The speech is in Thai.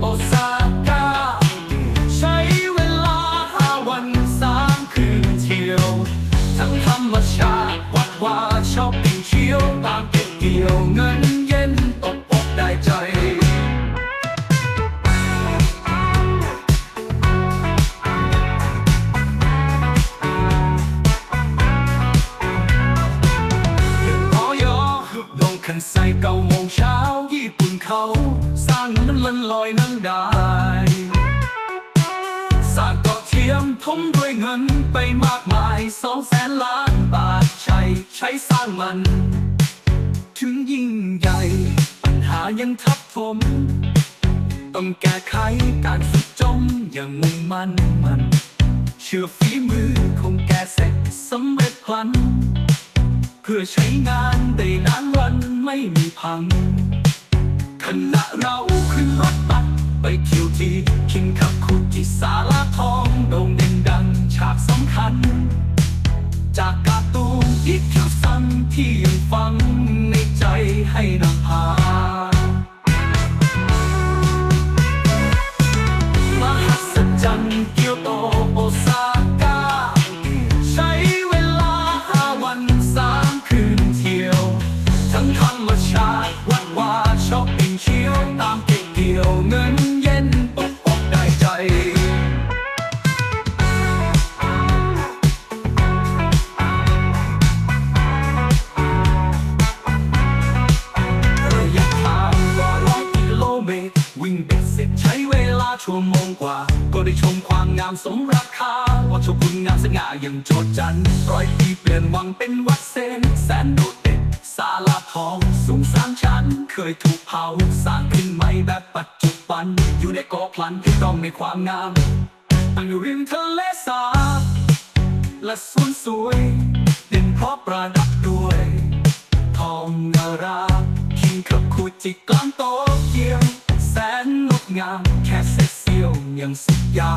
โอซาก้าใช้เวลาหาวันสามคืนเที่ยว ทั้งธรรมชาติวัดวาช้อปปิ้งเที่ยวตามเก็บเกี่ยวเงิน เก่าโมงเช้ายีบปุ่นเขา สร้างมันมันลอยนั่งได้สร้างเกาะเทียมทมด้วยเงินไปมากมายสองแสนล้านบาทใช้ใช้สร้างมัน ถึงยิ่งใหญ่ ปัญหายังทับถมต้องแก้ไขการฝึกจมอย่างมุ่งมั่นมัน เชื่อฝีมือคงแก้เสร็จสำเร็จพลัน เพื่อใช้งานได้นานวัน ม่มีพังขณะเราขึ้นรถบัสไปเที่ยวที่คิงคับคุที่สาราทองโด่งเด่นดังฉากสำคัญ จากการ์ตูนอีกคิวซันที่ยังฟังในใจให้นำพา งกว่า ก็ได้ชมความงามสมราคาวัตถุคุณงามสง่าอย่างโจดจันร้อยปีเปลี่ยนวังเป็นวัดเซนแสนโดดเด่นศาลาทอง สูงสามชั้น เคยถูกเผาสร้างขึ้นใหม่แบบปัจจุบัน อยู่ในกาะพลันที่ต้องในความงามตั้งอยู่ริมทะเลสาบและสวนสวยเด่นเพราะประดับด้วยทองนาราคิงกับคูจิกลางโตเกียวแสนงดงาม แค่เศษเสี้ยวยัง